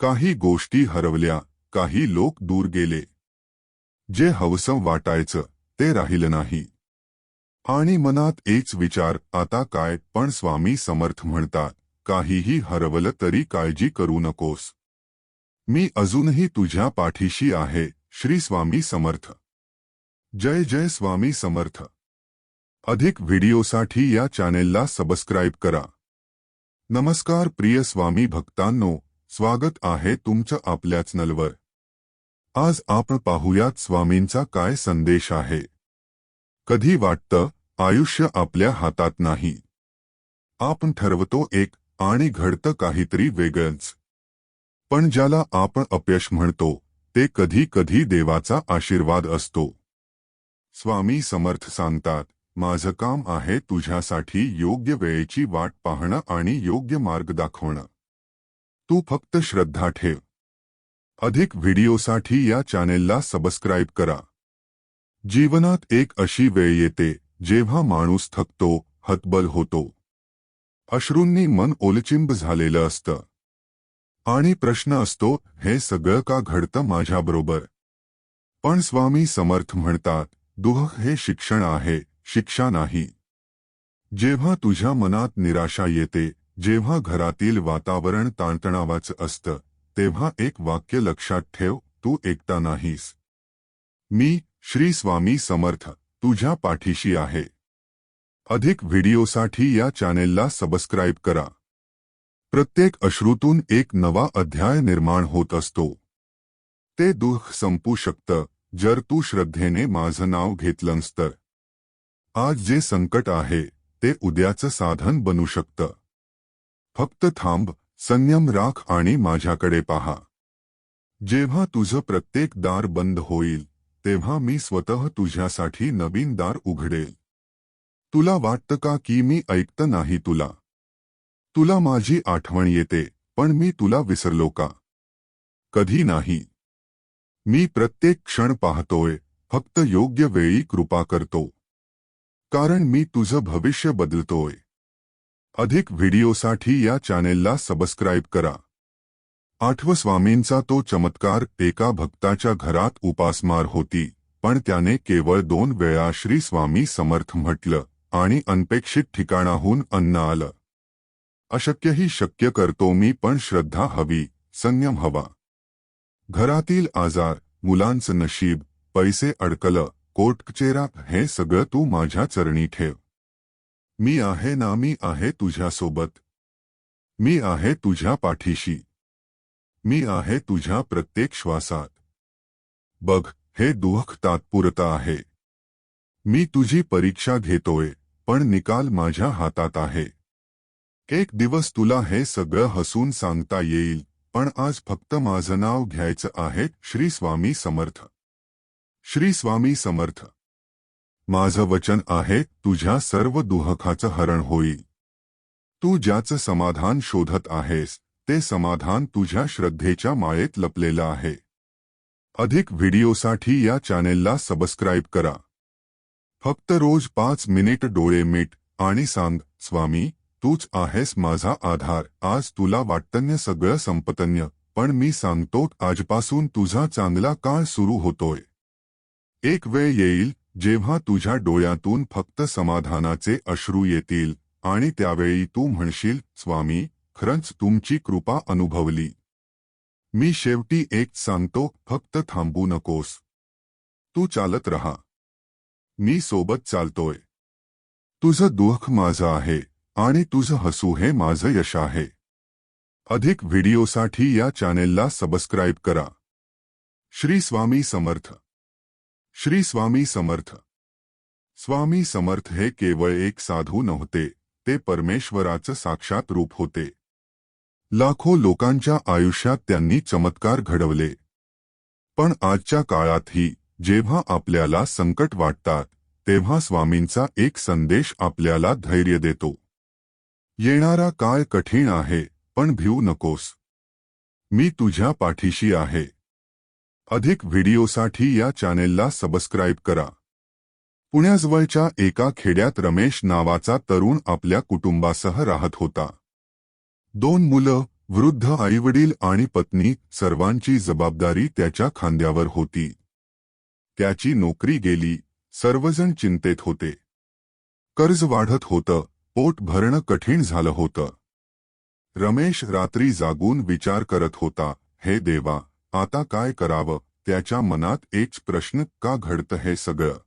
काही गोष्टी हरवल्या काही लोक दूर गेले. जे हवसं वाटायचं ते राहिलं नाही. आणि मनात एकच विचार आता काय पण स्वामी समर्थ म्हणतात काहीही हरवलं तरी काळजी करू नकोस. मी अजूनही तुझ्या पाठीशी आहे श्री स्वामी समर्थ. जय जय स्वामी समर्थ. अधिक व्हिडिओसाठी या चॅनेलला सबस्क्राईब करा. नमस्कार प्रिय स्वामी भक्तांनो स्वागत आहे तुमचं आपल्या चॅनलवर आज आपण पाहूयात स्वामींचा काय संदेश आहे. कधी वाटतं आयुष्य आपल्या हातात नाही. आपण ठरवतो एक आणि घडतं काहीतरी वेगळंच. पण ज्याला आपण अपयश म्हणतो ते कधी कधी देवाचा आशीर्वाद असतो. स्वामी समर्थ सांगतात माझं काम आहे तुझ्यासाठी योग्य वेळेची वाट पाहणं आणि योग्य मार्ग दाखवणं. तू फक्त श्रद्धा ठेव. अधिक व्हिडिओसाठी या चॅनेलला सबस्क्राईब करा. जीवनात एक अशी वेळ येते, जेव्हा माणूस थकतो, हतबल होतो. अश्रूंनी मन ओलचिंब झालेलं आणि प्रश्न असतो, हे सगळं का घडतं माझ्याबरोबर पण स्वामी समर्थ म्हणतात दुह हे शिक्षण आहे, शिक्षा नाही. जेव्हा तुझ्या मनात निराशा येते जेव्हा घरातील वातावरण ताणतणावाचं असतं तेव्हा एक वाक्य लक्षात ठेव तू एकटा नाहीस. मी श्री स्वामी समर्थ तुझ्या पाठीशी आहे. अधिक व्हिडिओसाठी या चॅनेलला सबस्क्राईब करा. प्रत्येक अश्रूतून एक नवा अध्याय निर्माण होत असतो. ते दुःख संपू शकतं जर तू श्रद्धेने माझं नाव घेतलंस तर. आज जे संकट आहे ते उद्याचं साधन बनू शकतं. फक्त थांब, संयम राख आणि माझ्याकडे पहा. जेव्हा तुझं प्रत्येक दार बंद होईल, तेव्हा मी स्वतः तुझ्यासाठी नवीन दार उघडेल. तुला वाटतं का की मी ऐकत नाही तुला? तुला माझी आठवण येते, पण मी तुला विसरलो का? कधी नाही. मी प्रत्येक क्षण पाहतोय, फक्त योग्य वेळी कृपा करतो. कारण मी तुझं भविष्य बदलतोय. अधिक व्हिडिओसाठी या चॅनेलला सबस्क्राईब करा. आठव स्वामींचा तो चमत्कार एका भक्ताच्या घरात उपासमार होती पण त्याने केवळ दोन वेळा श्री स्वामी समर्थ म्हटलं आणि अनपेक्षित ठिकाणाहून अन्न आलं. अशक्यही शक्य करतो मी पण श्रद्धा हवी संयम हवा. घरातील आजार मुलांचं नशीब पैसे अडकलं कोर्टकचेरा हे सगळं तू माझ्या चरणी ठेव. मी आहे ना मी आहे तुझ्यासोबत. मी आहे तुझ्या पाठीशी. मी आहे तुझ्या प्रत्येक श्वासात. बघ हे दुःख तात्पुरता आहे. मी तुझी परीक्षा घेतोय पण निकाल माझ्या हातात आहे. एक दिवस तुला हे सगळं हसून सांगता येईल पण आज फक्त माझं नाव घ्यायचं आहे श्री स्वामी समर्थ. श्री स्वामी समर्थ. माझं वचन आहे तुझ्या सर्व दुःखाचं हरण होईल. तू ज्याचं समाधान शोधत आहेस ते समाधान तुझ्या श्रद्धेच्या माळेत लपलेलं आहे. अधिक व्हिडिओसाठी या चॅनेलला सबस्क्राईब करा. फक्त रोज पाच मिनिट डोळे मीट आणि सांग स्वामी तूच आहेस माझा आधार आज तुला वाटतन्य सगळं संपतन्य पण मी सांगतो आजपासून तुझा चांगला काळ सुरू होतोय. एक वेळ येईल जेव्हा तुझ्या डोळ्यातून फक्त समाधानाचे अश्रू येतील आणि त्यावेळी तू म्हणशील, स्वामी, खरंच तुमची कृपा अनुभवली. मी शेवटी एक सांगतो, फक्त थांबू नकोस. तू चालत रहा. मी सोबत चालतोय. तुझं दुःख माझं आहे आणि तुझं हसू हे माझं यश आहे. अधिक व्हिडिओसाठी या चॅनेलला सबस्क्राईब करा. श्री स्वामी समर्थ. श्री स्वामी समर्थ. स्वामी समर्थ हे केवळ एक साधू नव्हते ते परमेश्वराचं साक्षात रूप होते. लाखो लोकांच्या आयुष्यात त्यांनी चमत्कार घडवले. पण आजच्या काळातही जेव्हा आपल्याला संकट वाटतात तेव्हा स्वामींचा एक संदेश आपल्याला धैर्य देतो. येणारा काळ कठीण आहे पण भिवू नकोस. मी तुझ्या पाठीशी आहे. अधिक व्हिडिओसाठी या चॅनेलला सबस्क्राईब करा. पुण्याजवळच्या एका खेड्यात रमेश नावाचा तरुण आपल्या कुटुंबासह राहत होता. दोन मुलं वृद्ध आईवडील आणि पत्नी सर्वांची जबाबदारी त्याच्या खांद्यावर होती. त्याची नोकरी गेली सर्वजण चिंतेत होते. कर्ज वाढत होतं पोट भरणं कठीण झालं होतं. रमेश रात्री जागून विचार करत होता हे देवा आता काय करावं? त्याच्या मनात एक प्रश्न का घडतं हे सगळं?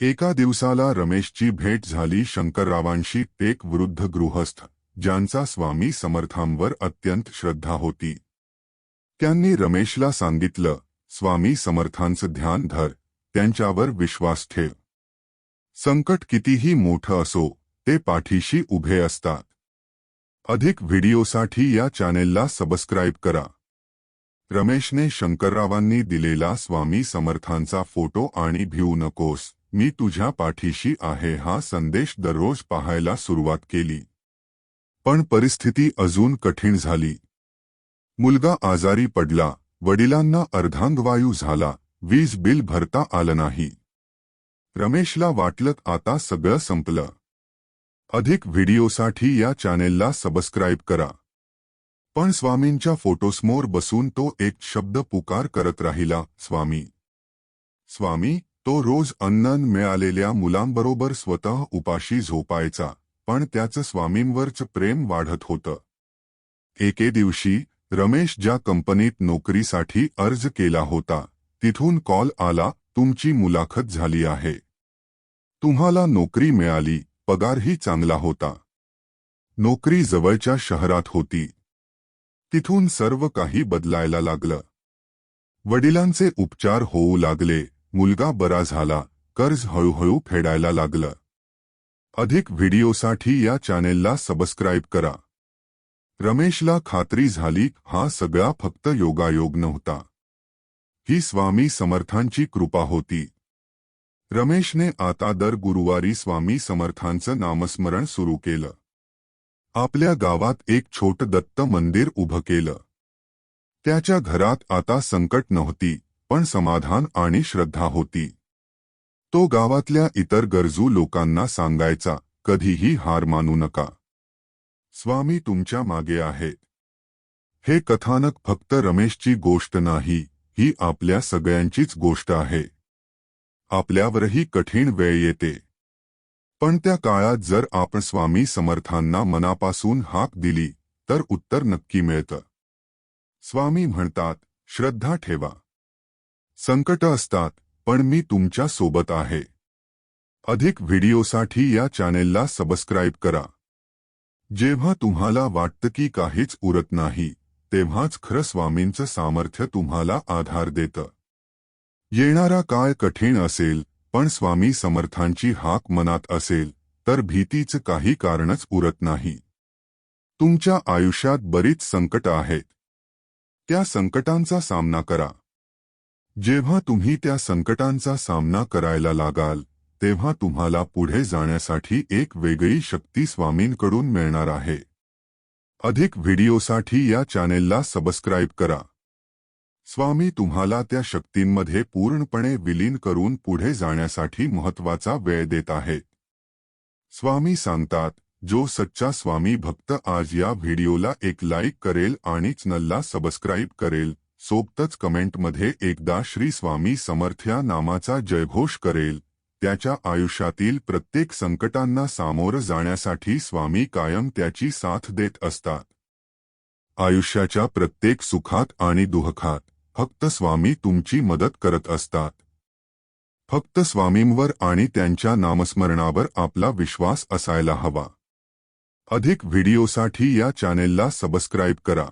एका दिवसाला रमेशची भेट झाली शंकररावांशी एक वृद्ध गृहस्थ ज्यांचा स्वामी समर्थांवर अत्यंत श्रद्धा होती. त्यांनी रमेशला सांगितलं स्वामी समर्थांचं ध्यान धर त्यांच्यावर विश्वास ठेव. संकट कितीही मोठं असो ते पाठीशी उभे असतात. अधिक व्हिडिओसाठी या चॅनेलला सबस्क्राईब करा. रमेशने शंकररावांनी दिलेला स्वामी समर्थांचा फोटो आणि भिवू नकोस. मी तुझ्या पाठीशी आहे हा संदेश दररोज पाहायला सुरुवात केली. पण परिस्थिती अजून कठीण झाली. मुलगा आजारी पडला. वडिलांना अर्धांगवायू झाला. वीज बिल भरता आलं नाही. रमेशला वाटलं आता सगळं संपलं. अधिक व्हिडिओसाठी या चॅनेलला सबस्क्राईब करा. पण स्वामींच्या फोटोसमोर बसून तो एक शब्द पुकार करत राहिला स्वामी. स्वामी तो रोज अन्नन मिळालेल्या मुलांबरोबर स्वतः उपाशी झोपायचा पण त्याचं स्वामींवरच प्रेम वाढत होतं. एके दिवशी रमेश ज्या कंपनीत नोकरीसाठी अर्ज केला होता तिथून कॉल आला तुमची मुलाखत झाली आहे. तुम्हाला नोकरी मिळाली पगारही चांगला होता. नोकरी जवळच्या शहरात होती तिथून सर्व काही बदलायला लागलं. वडिलांचे उपचार होऊ लागले मुलगा बरा झाला कर्ज हळूहळू फेडायला लागलं. अधिक व्हिडिओसाठी या चॅनेलला सबस्क्राईब करा. रमेशला खात्री झाली हा सगळा फक्त योगायोग नव्हता. ही स्वामी समर्थांची कृपा होती. रमेशने आता दर गुरुवारी स्वामी समर्थांचं नामस्मरण सुरू केलं. आपल्या गावात एक छोट दत्त मंदिर उभं केलं. त्याच्या घरात आता संकट नव्हती पण समाधान आणि श्रद्धा होती. तो गावातल्या इतर गरजू लोकांना सांगायचा कधीही हार मानू नका. स्वामी तुमच्या मागे आहेत. हे कथानक फक्त रमेशची गोष्ट नाही ही आपल्या सगळ्यांचीच गोष्ट आहे. आपल्यावरही कठीण वेळ येते. पण त्या काळात जर आपण स्वामी समर्थांना मनापासून हाक दिली तर उत्तर नक्की मिळतं. स्वामी म्हणतात श्रद्धा ठेवा. संकट असतात पण मी तुमच्यासोबत आहे. अधिक व्हिडिओसाठी या चॅनेलला सबस्क्राईब करा. जेव्हा तुम्हाला वाटतं की काहीच उरत नाही तेव्हाच खरं स्वामींचं सामर्थ्य तुम्हाला आधार देतं. येणारा काळ कठीण असेल पण स्वामी समर्थांची हाक मनात असेल तर भीतीचं काही कारणच उरत नाही. तुमच्या आयुष्यात बरीच संकट आहेत. त्या संकटांचा सामना करा. जेव्हा तुम्ही त्या संकटांचा सामना करायला लागाल तेव्हा तुम्हाला पुढे जाण्यासाठी एक वेगळी शक्ती स्वामींकडून मिळणार आहे. अधिक व्हिडिओसाठी या चॅनेलला सबस्क्राईब करा. स्वामी तुम्हाला त्या शक्तींमध्ये पूर्णपणे विलीन करून पुढे जाण्यासाठी महत्त्वाचा वेळ देत आहेत स्वामी सांगतात जो सच्चा स्वामी भक्त आज या व्हिडिओला एक लाईक करेल आणि चॅनलला सबस्क्राईब करेल सोबतच कमेंटमध्ये एकदा श्री स्वामी समर्थ्या नामाचा जयघोष करेल. त्याच्या आयुष्यातील प्रत्येक संकटांना सामोरं जाण्यासाठी स्वामी कायम त्याची साथ देत असतात. आयुष्याच्या प्रत्येक सुखात आणि दुःखात फक्त स्वामी तुमची मदत करत असतात. फक्त स्वामींवर आणि त्यांच्या नामस्मरणावर आपला विश्वास असायला हवा. अधिक व्हिडिओसाठी या चॅनेलला सबस्क्राईब करा.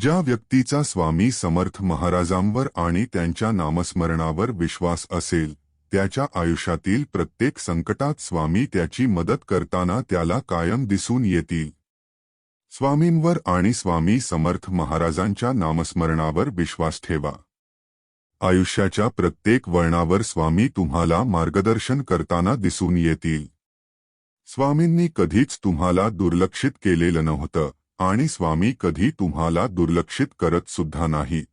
ज्या व्यक्तीचा स्वामी समर्थ महाराजांवर आणि त्यांच्या नामस्मरणावर विश्वास असेल त्याच्या आयुष्यातील प्रत्येक संकटात स्वामी त्याची मदत करताना त्याला कायम दिसून येतील. स्वामींवर आणि स्वामी समर्थ महाराजांच्या नामस्मरणावर विश्वास ठेवा. आयुष्याच्या प्रत्येक वळणावर स्वामी तुम्हाला मार्गदर्शन करताना दिसून येतील. स्वामींनी कधीच तुम्हाला दुर्लक्षित केलेलं नव्हतं आणि स्वामी कधी तुम्हाला दुर्लक्षित करत सुद्धा नाही.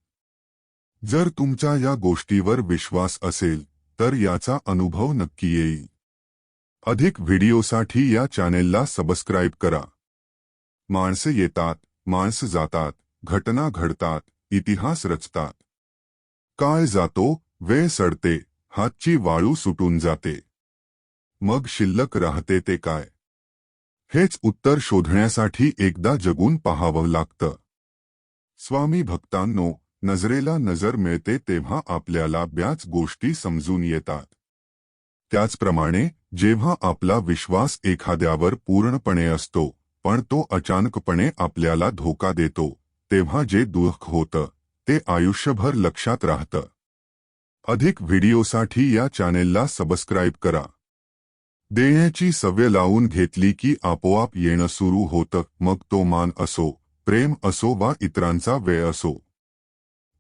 जर तुमचा या गोष्टीवर विश्वास असेल तर याचा अनुभव नक्की येईल. अधिक व्हिडिओसाठी या चॅनेलला सबस्क्राईब करा. माणसे येतात माणसं जातात घटना घडतात इतिहास रचतात. काळ जातो वेळ सडते हातची वाळू सुटून जाते. मग शिल्लक राहते ते काय? हेच उत्तर शोधण्यासाठी एकदा जगून पाहावं लागतं. स्वामी भक्तांनो नजरेला नजर मिळते तेव्हा आपल्याला ब्याच गोष्टी समजून येतात. त्याचप्रमाणे जेव्हा आपला विश्वास एखाद्यावर पूर्णपणे असतो पण तो अचानकपणे आपल्याला धोका देतो तेव्हा जे दुःख होतं ते आयुष्यभर लक्षात राहतं. अधिक व्हिडिओसाठी या चॅनेलला सबस्क्राईब करा. देण्याची सवय लावून घेतली की आपोआप येणं सुरू होतं मग तो मान असो प्रेम असो वा इतरांचा वेळ असो.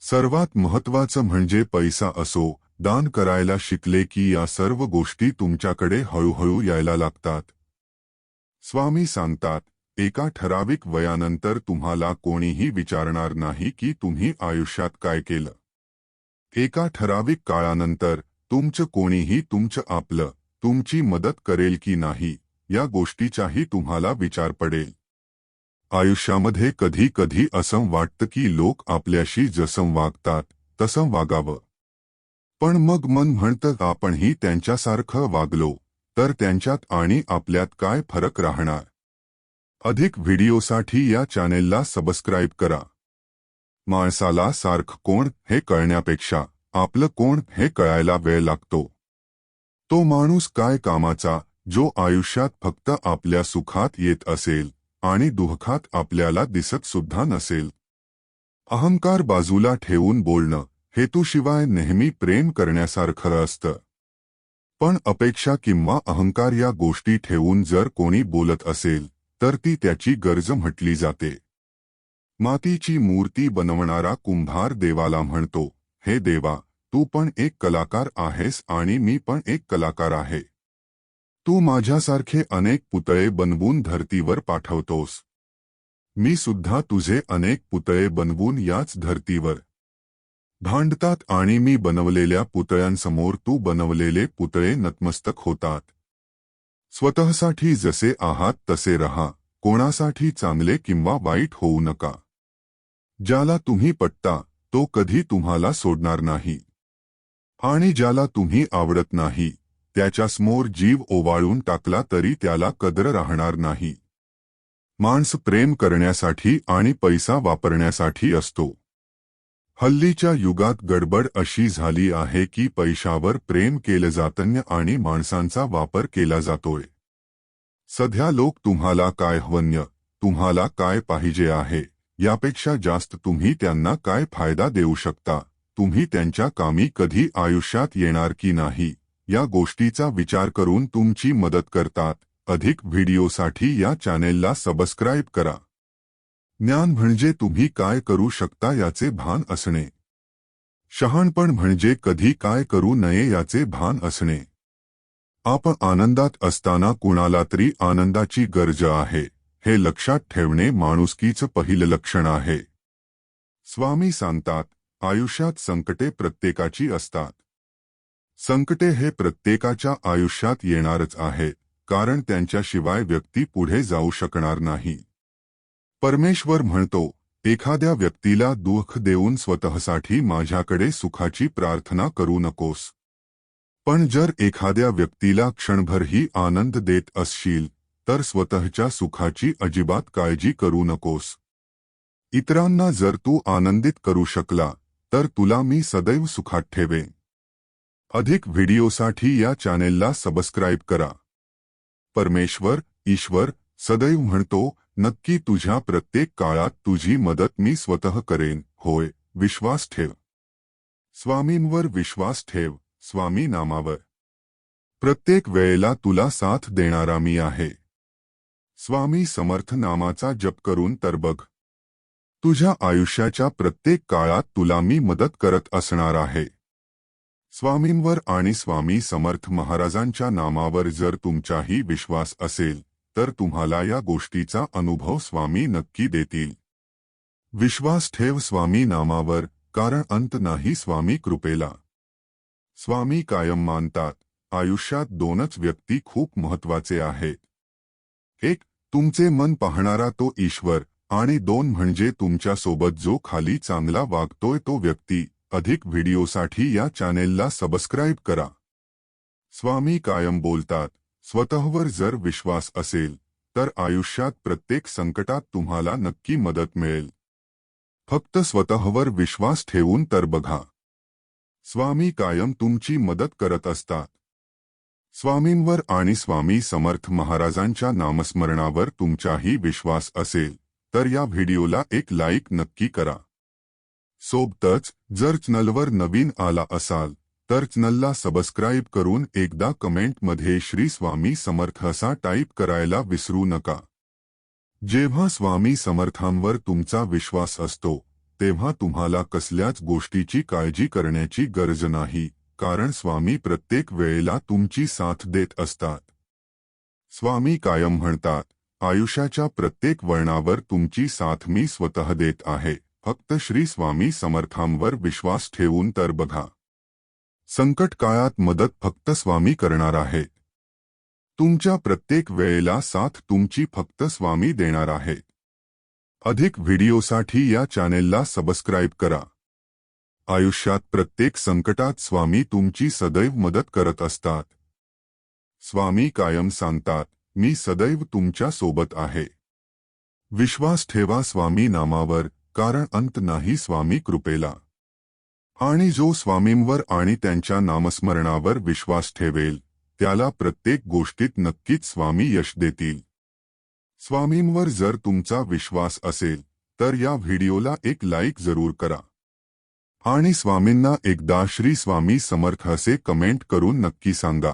सर्वात महत्वाचं म्हणजे पैसा असो दान करायला शिकले की या सर्व गोष्टी तुमच्याकडे हळूहळू यायला लागतात. स्वामी सांगतात एका ठराविक वयानंतर तुम्हाला कोणीही विचारणार नाही की तुम्ही आयुष्यात काय केलं. एका ठराविक काळानंतर तुमचं कोणीही तुमचं आपलं तुमची मदत करेल की नाही या गोष्टीचाही तुम्हाला विचार पडेल. आयुष्यामध्ये कधी कधी असं वाटतं की लोक आपल्याशी जसं वागतात तसं वागावं. पण मग मन म्हणतं आपणही त्यांच्यासारखं वागलो. तर त्यांच्यात आणि आपल्यात काय फरक राहणार? अधिक व्हिडिओसाठी या चॅनेलला सबस्क्राईब करा. माणसाला सारख कोण हे कळण्यापेक्षा आपलं कोण हे कळायला वेळ लागतो. तो माणूस काय कामाचा जो आयुष्यात फक्त आपल्या सुखात येत असेल आणि दुःखात आपल्याला दिसत सुद्धा नसेल. अहंकार बाजूला ठेवून बोलणं हेतूशिवाय नेहमी प्रेम करण्यासारखं असतं. पण अपेक्षा किंवा अहंकार या गोष्टी ठेवून जर कोणी बोलत असेल तर ती त्याची गरज म्हटली जाते. मातीची मूर्ती बनवणारा कुंभार देवाला म्हणतो हे देवा तू पण एक कलाकार आहेस आणि मी पण एक कलाकार आहे. तू माझ्यासारखे अनेक पुतळे बनवून धर्तीवर पाठवतोस. मी सुद्धा तुझे अनेक पुतळे बनवून याच धर्तीवर भांडतात आणि मी बनवलेल्या पुतळ्यांसमोर तू बनवलेले पुतळे नतमस्तक होतात. स्वतःसाठी जसे आहात तसे रहा. कोणासाठी चांगले किंवा वाईट होऊ नका. ज्याला तुम्ही पटता तो कधी तुम्हाला सोडणार नाही. आणि ज्याला तुम्ही आवडत नाही त्याच्यासमोर जीव ओवाळून टाकला तरी त्याला कद्र राहणार नाही. माणस प्रेम करण्यासाठी आणि पैसा वापरण्यासाठी असतो. हल्लीच्या युगात गडबड अशी झाली आहे की पैशावर प्रेम केलं जातं आणि माणसांचा वापर केला जातोय. सध्या लोक तुम्हाला काय हवन्य तुम्हाला काय पाहिजे आहे यापेक्षा जास्त तुम्ही त्यांना काय फायदा देऊ शकता तुम्ही त्यांच्या कामी कधी आयुष्यात येणार की नाही या गोष्टीचा विचार करून तुमची मदत करतात. अधिक व्हिडिओसाठी या चॅनेलला सबस्क्राईब करा. ज्ञान म्हणजे तुम्ही काय करू शकता याचे भान असणे. शहाणपण म्हणजे कधी काय करू नये याचे भान असणे. आपण आनंदात असताना कुणाला तरी आनंदाची गरज आहे हे लक्षात ठेवणे माणुसकीचं पहिलं लक्षण आहे. स्वामी सांगतात आयुष्यात संकटे प्रत्येकाची असतात. संकटे हे प्रत्येकाच्या आयुष्यात येणारच आहे कारण त्यांच्याशिवाय व्यक्ती पुढे जाऊ शकणार नाही. परमेश्वर म्हणतो एखाद्या व्यक्तीला दुःख देऊन स्वतःसाठी माझ्याकडे सुखाची प्रार्थना करू नकोस. पण जर एखाद्या व्यक्तीला क्षणभरही आनंद देत असशील तर स्वतःच्या सुखाची अजिबात काळजी करू नकोस. इतरांना जर तू आनंदित करू शकला तर तुला मी सदैव सुखात ठेवे अधिक व्हिडिओसाठी या चॅनेलला सबस्क्राईब करा. परमेश्वर ईश्वर सदैव म्हणतो नक्की तुझ्या प्रत्येक काळात तुझी मदत मी स्वतः करेन होय विश्वास ठेव. स्वामींवर विश्वास ठेव स्वामी नामावर. प्रत्येक वेळेला तुला साथ देणारा मी आहे. स्वामी समर्थ नामाचा जप करून तर बघ. तुझ्या आयुष्याच्या प्रत्येक काळात तुला मी मदत करत असणार आहे. स्वामींवर आणि स्वामी समर्थ महाराजांच्या नामावर जर तुमचाही विश्वास असेल तर तुम्हाला या गोष्टीचा अनुभव स्वामी नक्की देतील. विश्वास ठेव स्वामी नामावर कारण अंत नाही स्वामी कृपेला. स्वामी कायम मानतात आयुष्यात दोनच व्यक्ती खूप महत्त्वाचे आहेत. एक तुमचे मन पाहणारा तो ईश्वर आणि दोन म्हणजे तुमच्यासोबत जो खाली चांगला वागतोय तो व्यक्ती अधिक व्हिडिओसाठी या चॅनेलला सबस्क्राईब करा. स्वामी कायम बोलतात स्वतःवर जर विश्वास असेल तर आयुष्यात प्रत्येक संकटात तुम्हाला नक्की मदत मिळेल. फक्त स्वतःवर विश्वास ठेवून तर बघा. स्वामी कायम तुमची मदत करत असतात. स्वामींवर आणि स्वामी समर्थ महाराजांच्या नामस्मरणावर तुमचाही विश्वास असेल तर या व्हिडिओला एक लाईक नक्की करा. सोबतच जर चॅनलवर नवीन आला असाल तर चॅनलला सबस्क्राईब करून एकदा कमेंटमध्ये श्री स्वामी समर्थ असा टाईप करायला विसरू नका. जेव्हा स्वामी समर्थांवर तुमचा विश्वास असतो तेव्हा तुम्हाला कसल्याच गोष्टीची काळजी करण्याची गरज नाही कारण स्वामी प्रत्येक वेळेला तुमची साथ देत असतात. स्वामी कायम म्हणतात आयुष्याच्या प्रत्येक वळणावर तुमची साथ मी स्वतः देत आहे फक्त श्री स्वामी समर्थांवर विश्वास ठेवून तर बघा. संकट काळात मदत फक्त स्वामी करणार आहे. तुमच्या प्रत्येक वेळेला साथ तुमची फक्त स्वामी देणार आहे. अधिक व्हिडिओसाठी या चॅनेलला सबस्क्राईब करा. आयुष्यात प्रत्येक संकटात स्वामी तुमची सदैव मदत करत असतात. स्वामी कायम सांगतात मी सदैव तुमच्यासोबत आहे. विश्वास ठेवा स्वामी नामावर कारण अंत नाही स्वामी कृपेला. आणि जो स्वामींवर आणि त्यांच्या नामस्मरणावर विश्वास ठेवेल त्याला प्रत्येक गोष्टीत नक्कीच स्वामी यश देतील. स्वामींवर जर तुमचा विश्वास असेल तर या व्हिडिओला एक लाईक जरूर करा. आणि स्वामींना एकदा श्री स्वामी समर्थ असे कमेंट करून नक्की सांगा.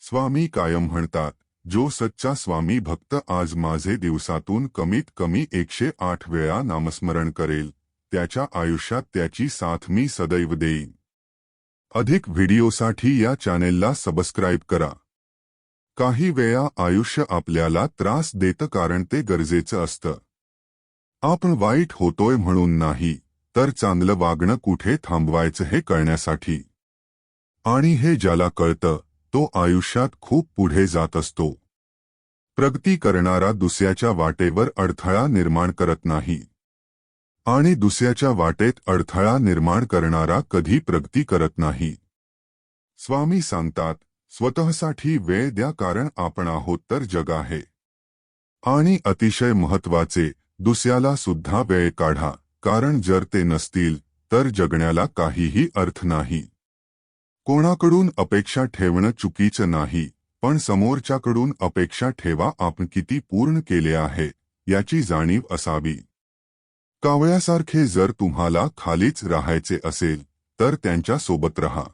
स्वामी कायम म्हणतात जो सच्चा स्वामी भक्त आज माझे दिवसातून कमीत कमी एकशे आठ वेळा नामस्मरण करेल त्याच्या आयुष्यात त्याची साथ मी सदैव देईन. अधिक व्हिडिओसाठी या चॅनेलला सबस्क्राईब करा. काही वेळा आयुष्य आपल्याला त्रास देतं कारण ते गरजेचं असतं. आपण वाईट होतोय म्हणून नाही तर चांगलं वागणं कुठे थांबवायचं हे कळण्यासाठी. आणि हे ज्याला कळतं तो आयुष्यात खूप पुढे जात असतो. प्रगती करणारा दुसऱ्याच्या वाटेवर अडथळा निर्माण करत नाही. आणि दुसऱ्याच्या वाटेत अडथळा निर्माण करणारा कधी प्रगती करत नाही. स्वामी सांगतात स्वतःसाठी वेळ द्या कारण आपण आहोत तर जग आहे. आणि अतिशय महत्त्वाचे दुसऱ्याला सुद्धा वेळ काढा कारण जर ते नसतील तर जगण्याला काहीही अर्थ नाही. कोणाकडून अपेक्षा ठेवणं चुकीचं नाही पण समोरच्याकडून अपेक्षा ठेवा आपण किती पूर्ण केले आहे याची जाणीव असावी. कावळ्यासारखे जर तुम्हाला खालीच राहायचे असेल तर त्यांच्यासोबत रहा.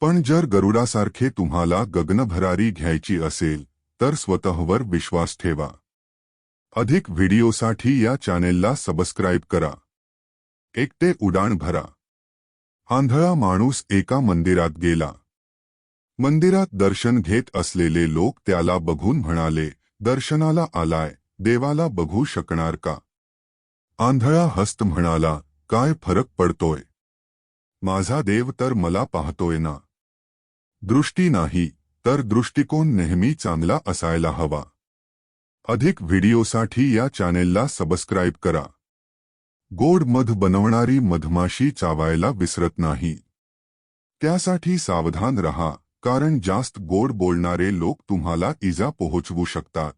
पण जर गरुडासारखे तुम्हाला गगनभरारी घ्यायची असेल तर स्वतःवर विश्वास ठेवा. अधिक व्हिडिओसाठी या चॅनेलला सबस्क्राईब करा. एकटे उडाण भरा. आंधळा माणूस एका मंदिरात गेला. मंदिरात दर्शन घेत असलेले लोक त्याला बघून म्हणाले दर्शनाला आलाय देवाला बघू शकणार का? आंधळा हस्त म्हणाला, काय फरक पडतोय? माझा देव तर मला पाहतोय ना. दृष्टी नाही, तर दृष्टिकोन नेहमी चांगला असायला हवा. अधिक व्हिडिओसाठी या चॅनेलला सबस्क्राईब करा. गोड मध बनवणारी मधमाशी चावायला विसरत नाही. त्यासाठी सावधान रहा, कारण जास्त गोड बोलणारे लोक तुम्हाला इजा पोहोचवू शकतात.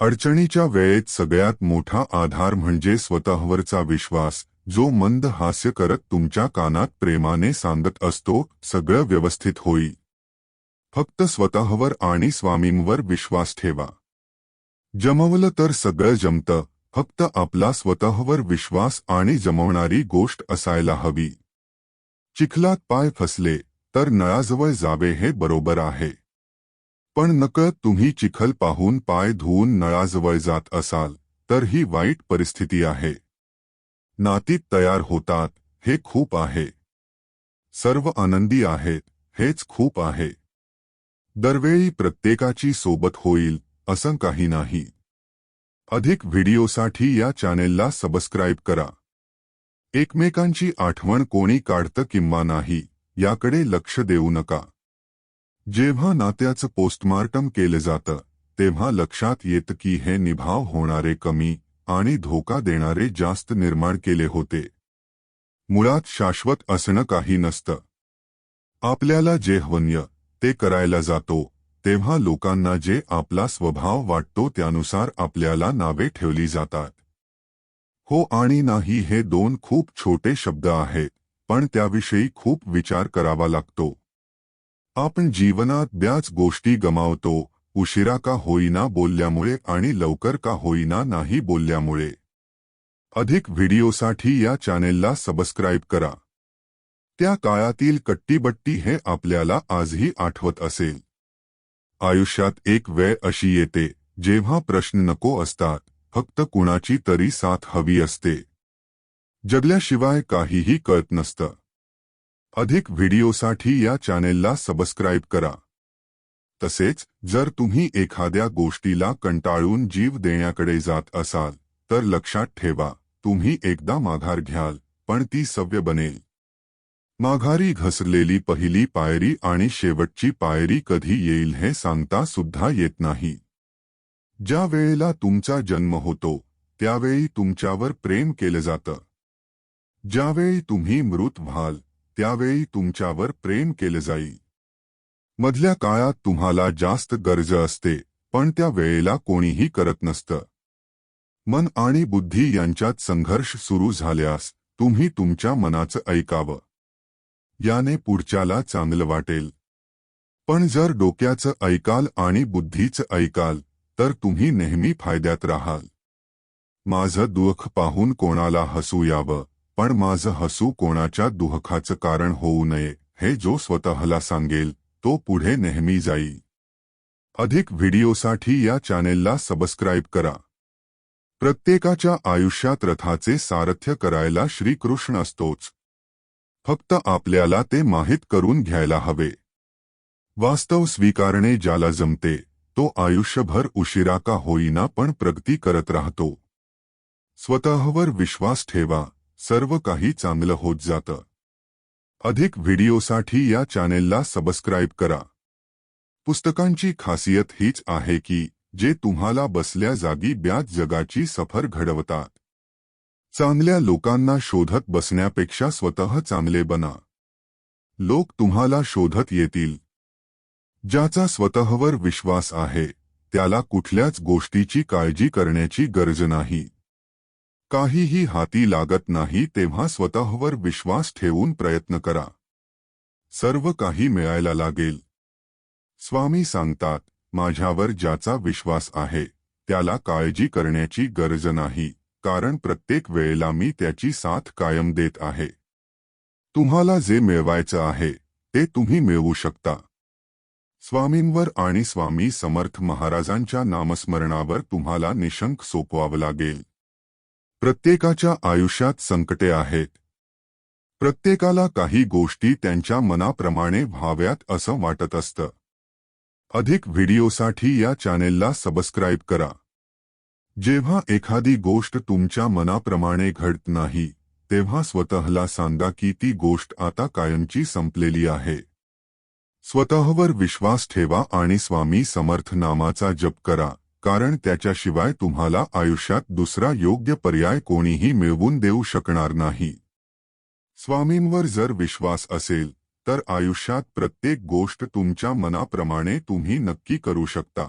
अडचणीच्या वेळेत सगळ्यात मोठा आधार म्हणजे स्वतःवरचा विश्वास जो मंद हास्य करत तुमच्या कानात प्रेमाने सांगत असतो सगळं व्यवस्थित होई. फक्त स्वतःवर आणि स्वामींवर विश्वास ठेवा. जमवलं तर सगळं जमतं फक्त आपला स्वतःवर विश्वास आणि जमवणारी गोष्ट असायला हवी. चिखलात पाय फसले तर नळाजवळ जावे हे बरोबर आहे. पण नकळत तुम्ही चिखल पाहून पाय धुवून नळाजवळ जात असाल तर ही वाईट परिस्थिती आहे. नातीत तयार होतात हे खूप आहे. सर्व आनंदी आहेत हेच खूप आहे. दरवेळी प्रत्येकाची सोबत होईल असं काही नाही. अधिक व्हिडिओसाठी या चॅनेलला सबस्क्राईब करा. एकमेकांची आठवण कोणी काढतं किंवा नाही याकडे लक्ष देऊ नका. जेव्हा नात्याचं पोस्टमार्टम केलं जातं तेव्हा लक्षात येतं की हे निभाव होणारे कमी आणि धोका देणारे जास्त निर्माण केले होते. मुळात शाश्वत असणं काही नसतं. आपल्याला जे हवन्य ते करायला जातो तेव्हा लोकांना जे आपला स्वभाव वाटतो त्यानुसार आपल्याला नावे ठेवली जातात. हो आणि नाही हे दोन खूप छोटे शब्द आहेत पण त्याविषयी खूप विचार करावा लागतो. आपण जीवनात ब्याच गोष्टी गमावतो उशिरा का होईना बोलल्यामुळे आणि लवकर का होईना नाही बोलल्यामुळे. अधिक व्हिडिओसाठी या चॅनेलला सबस्क्राईब करा. त्या काळातील कट्टीबट्टी हे आपल्याला आजही आठवत असेल. आयुष्यात एक वेळ अशी येते जेव्हा प्रश्न नको असतात फक्त कुणाची तरी साथ हवी असते. जगल्याशिवाय काहीही कळत नसतं. अधिक व्हिडिओसाठी या चॅनेलला सबस्क्राईब करा. तसेच जर तुम्ही एखाद्या गोष्टीला कंटाळून जीव देण्याकडे जात असाल तर लक्षात ठेवा तुम्ही एकदा माघार घ्याल पण ती सव्य बनेल. माघारी घसरलेली पहिली पायरी आणि शेवटची पायरी कधी येईल हे सांगता सुद्धा येत नाही. ज्या वेळेला तुमचा जन्म होतो त्यावेळी तुमच्यावर प्रेम केलं जातं. ज्यावेळी तुम्ही मृत व्हाल त्यावेळी तुमच्यावर प्रेम केलं जाईल मधल्या काळात तुम्हाला जास्त गरज असते पण त्या वेळेला कोणीही करत नसतं. मन आणि बुद्धी यांच्यात संघर्ष सुरू झाल्यास तुम्ही तुमच्या मनाचं ऐकावं. याने पुढच्याला चांगलं वाटेल. पण जर डोक्याचं ऐकाल आणि बुद्धीचं ऐकाल तर तुम्ही नेहमी फायद्यात राहाल. माझं दुःख पाहून कोणाला हसू यावं? पण माझं हसू कोणाच्या दुःखाचं कारण होऊ नये हे जो स्वतःला सांगेल तो पुढे नेहमी जाई. अधिक व्हिडिओसाठी या चॅनेलला सबस्क्राईब करा. प्रत्येकाच्या आयुष्यात रथाचे सारथ्य करायला श्रीकृष्ण असतोच. फक्त आपल्याला ते माहीत करून घ्यायला हवे. वास्तव स्वीकारणे ज्याला जमते तो आयुष्यभर उशिरा का होईना पण प्रगती करत राहतो. स्वतःवर विश्वास ठेवा. सर्व काही चांगलं होत जातं. अधिक व्हिडिओसाठी या चॅनेलला सबस्क्राईब करा. पुस्तकांची खासियत हीच आहे की जे तुम्हाला बसल्या जागी ब्याज जगाची सफर घडवतात. चांगल्या लोकांना शोधत बसण्यापेक्षा स्वतः चांगले बना. लोक तुम्हाला शोधत येतील. ज्याचा स्वतःवर विश्वास आहे त्याला कुठल्याच गोष्टीची काळजी करण्याची गरज नाही. काहीही हाती लागत नाही तेव्हा स्वतःवर विश्वास ठेवून प्रयत्न करा. सर्व काही मिळायला लागेल. स्वामी सांगतात माझ्यावर ज्याचा विश्वास आहे त्याला काळजी करण्याची गरज नाही कारण प्रत्येक वेळेला मी त्याची साथ कायम देत आहे. तुम्हाला जे मिळवायचं आहे ते तुम्ही मिळवू शकता. स्वामींवर आणि स्वामी समर्थ महाराजांच्या नामस्मरणावर तुम्हाला निशंक सोपवावं लागेल. प्रत्येकाच्या आयुष्यात संकटे आहेत. प्रत्येकाला काही गोष्टी त्यांच्या मनाप्रमाणे व्हाव्यात असं वाटत असतं. अधिक व्हिडिओसाठी या चॅनेलला सबस्क्राईब करा. जेव्हा एखादी गोष्ट तुमच्या मनाप्रमाणे घडत नाही तेव्हा स्वतःला सांगा की ती गोष्ट आता कायमची संपलेली आहे. स्वतःवर विश्वास ठेवा आणि स्वामी समर्थ नामाचा जप करा. कारण त्याच्याशिवाय तुम्हाला आयुष्यात दुसरा योग्य पर्याय कोणीही मिळवून देऊ शकणार नाही. स्वामींवर जर विश्वास असेल, तर आयुष्यात प्रत्येक गोष्ट तुमच्या मनाप्रमाणे तुम्ही नक्की करू शकता.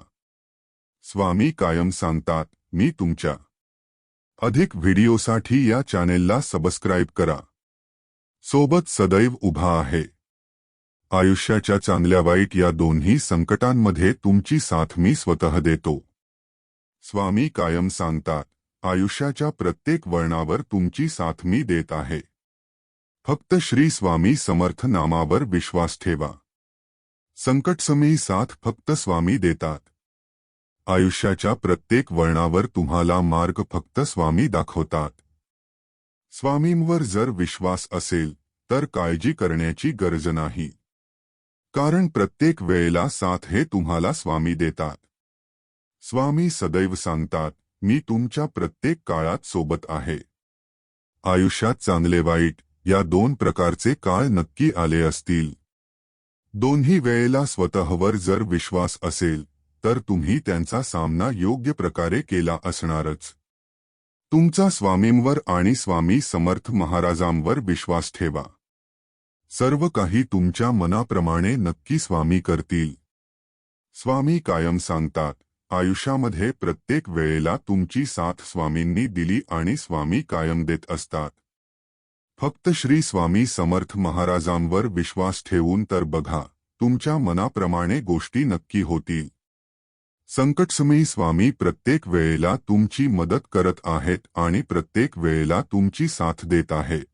स्वामी कायम सांगतात, मी तुमच्या अधिक व्हिडिओसाठी या चॅनेलला सबस्क्राईब करा. सोबत सदैव उभा आहे. आयुष्याच्या चांगल्या वाईट या दोन्ही संकटांमध्ये तुमची साथ मी स्वतः देतो. स्वामी कायम सांगतात आयुष्याच्या प्रत्येक वळणावर तुमची साथ मी देत आहे. फक्त श्री स्वामी समर्थ नामावर विश्वास ठेवा. संकटसमयी साथ फक्त स्वामी देतात. आयुष्याच्या प्रत्येक वळणावर तुम्हाला मार्ग फक्त स्वामी दाखवतात. स्वामींवर जर विश्वास असेल तर काळजी करण्याची गरज नाही. कारण प्रत्येक वेळेला साथ हे तुम्हाला स्वामी देतात. स्वामी सदैव सांगतात मी तुमच्या प्रत्येक काळात सोबत आहे. आयुष्यात चांगले वाईट या दोन प्रकारचे काळ नक्की आले असतील. दोन्ही वेळेला स्वतःवर जर विश्वास असेल तर तुम्ही त्यांचा सामना योग्य प्रकारे केला असणारच. तुमचा स्वामींवर आणि स्वामी समर्थ महाराजांवर विश्वास ठेवा. सर्व काही तुमच्या मनाप्रमाणे नक्की स्वामी करतील. स्वामी कायम सांगतात आयुष्यामध्ये प्रत्येक वेळेला तुमची साथ स्वामींनी दिली आणि स्वामी कायम देत असतात. फक्त श्री स्वामी समर्थ महाराजांवर विश्वास ठेवून तर बघा, तुमच्या मनाप्रमाणे गोष्टी नक्की होतील. संकटसमयी स्वामी प्रत्येक वेळेला तुमची मदत करत आहेत आणि प्रत्येक वेळेला तुमची साथ देत आहेत.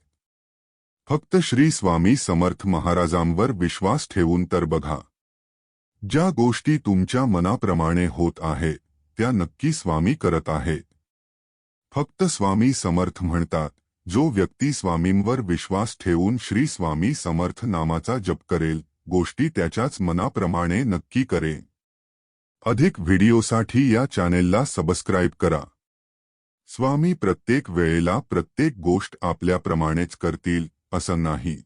फक्त श्री स्वामी समर्थ महाराजांवर विश्वास ठेवून तर बघा ज्या गोष्टी तुमच्या मनाप्रमाणे होत आहेत त्या नक्की स्वामी करत आहेत फक्त स्वामी समर्थ म्हणतात जो व्यक्ती स्वामींवर विश्वास ठेवून श्री स्वामी समर्थ नामाचा जप करेल गोष्टी त्याच्याच मनाप्रमाणे नक्की करेल अधिक व्हिडिओसाठी या चॅनेलला सबस्क्राईब करा. स्वामी प्रत्येक वेळेला प्रत्येक गोष्ट आपल्याप्रमाणेच करतील असं नाही.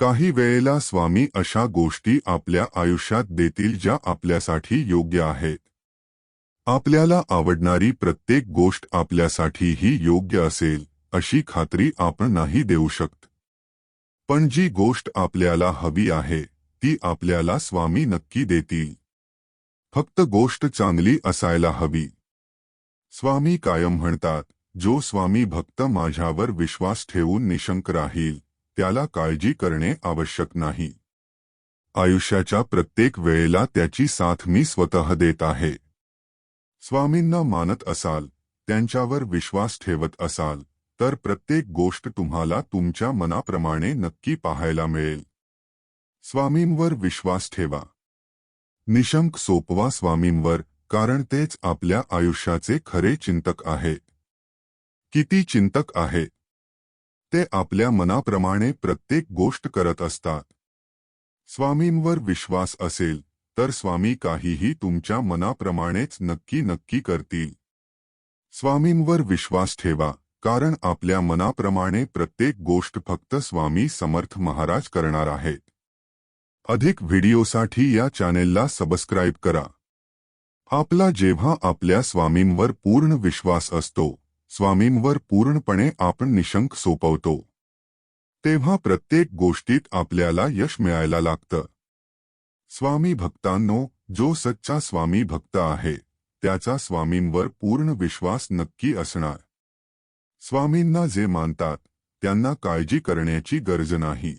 काही वेळेला स्वामी अशा गोष्टी आपल्या आयुष्यात देतील ज्या आपल्यासाठी योग्य आहेत. आपल्याला आवडणारी प्रत्येक गोष्ट आपल्यासाठीही योग्य असेल अशी खात्री आपण नाही देऊ शकत. पण जी गोष्ट आपल्याला हवी आहे ती आपल्याला स्वामी नक्की देतील. फक्त गोष्ट चांगली असायला हवी. स्वामी कायम म्हणतात जो स्वामी भक्त माझ्यावर विश्वास ठेवून निशंक राहील त्याला काळजी करणे आवश्यक नाही. आयुष्याच्या प्रत्येक वेळेला त्याची साथ मी स्वतः देत आहे. स्वामींना मानत असाल त्यांच्यावर विश्वास ठेवत असाल तर प्रत्येक गोष्ट तुम्हाला तुमच्या मनाप्रमाणे नक्की पाहायला मिळेल. स्वामींवर विश्वास ठेवा. निशंक सोपवा स्वामींवर कारण तेच आपल्या आयुष्याचे खरे चिंतक आहे. किती चिंतक आहेत ते आपल्या मनाप्रमाणे प्रत्येक गोष्ट करत असतात. स्वामींवर विश्वास असेल तर स्वामी काहीही तुमच्या मनाप्रमाणेच नक्की नक्की करतील. स्वामींवर विश्वास ठेवा कारण आपल्या मनाप्रमाणे प्रत्येक गोष्ट फक्त स्वामी समर्थ महाराज करणार आहेत. अधिक व्हिडिओसाठी या चॅनेलला सबस्क्राईब करा. आपला जेव्हा आपल्या स्वामींवर पूर्ण विश्वास असतो स्वामींवर पूर्णपणे आपण निशंक सोपवतो. तेव्हा प्रत्येक गोष्टीत आपल्याला यश मिळायला लागतं. स्वामी भक्तांनो जो सच्चा स्वामी भक्त आहे त्याचा स्वामींवर पूर्ण विश्वास नक्की असणार. स्वामींना जे मानतात त्यांना काळजी करण्याची गरज नाही.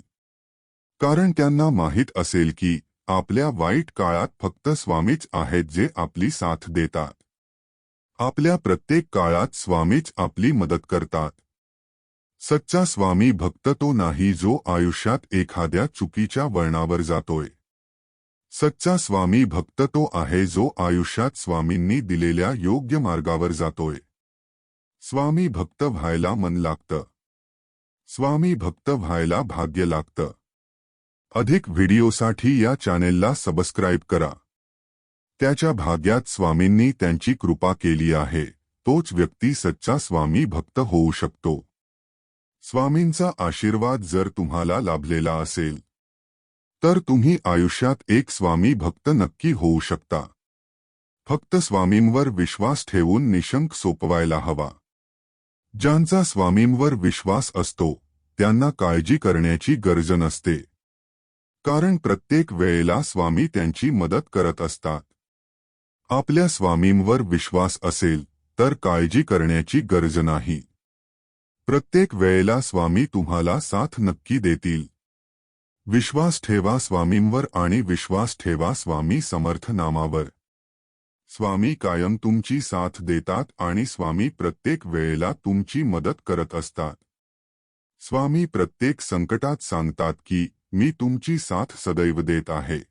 कारण त्यांना माहीत असेल की आपल्या वाईट काळात फक्त स्वामीच आहेत जे आपली साथ देतात. आपल्या प्रत्येक काळात स्वामीच आपली मदत करतात. सच्चा स्वामी भक्त तो नाही जो आयुष्यात एखाद्या चुकीच्या वळणावर जातोय. सच्चा स्वामी भक्त तो आहे जो आयुष्यात स्वामींनी दिलेल्या योग्य मार्गावर जातोय. स्वामी भक्त व्हायला मन लागतं. स्वामी भक्त व्हायला भाग्य लागतं. अधिक व्हिडिओसाठी या चॅनेलला सबस्क्राईब करा. त्याच्या भाग्यात स्वामींनी त्यांची कृपा केली आहे. तोच व्यक्ती सच्चा स्वामी भक्त होऊ शकतो. स्वामींचा आशीर्वाद जर तुम्हाला लाभलेला असेल तर तुम्ही आयुष्यात एक स्वामी भक्त नक्की होऊ शकता. फक्त स्वामींवर विश्वास ठेवून निशंक सोपवायला हवा. ज्यांचा स्वामींवर विश्वास असतो त्यांना काळजी करण्याची गरज नसते. कारण प्रत्येक वेळेला स्वामी त्यांची मदत करत असतात. आपल्या स्वामींवर विश्वास असेल तर काळजी करण्याची गरज नाही. प्रत्येक वेळेला स्वामी तुम्हाला साथ नक्की देतील. विश्वास ठेवा स्वामींवर आणि विश्वास ठेवा स्वामी समर्थ नामावर स्वामी कायम तुमची साथ देतात आणि स्वामी प्रत्येक वेळेला तुमची मदत करत असतात. स्वामी प्रत्येक संकटात सांगतात की मी तुमची साथ सदैव देत आहे.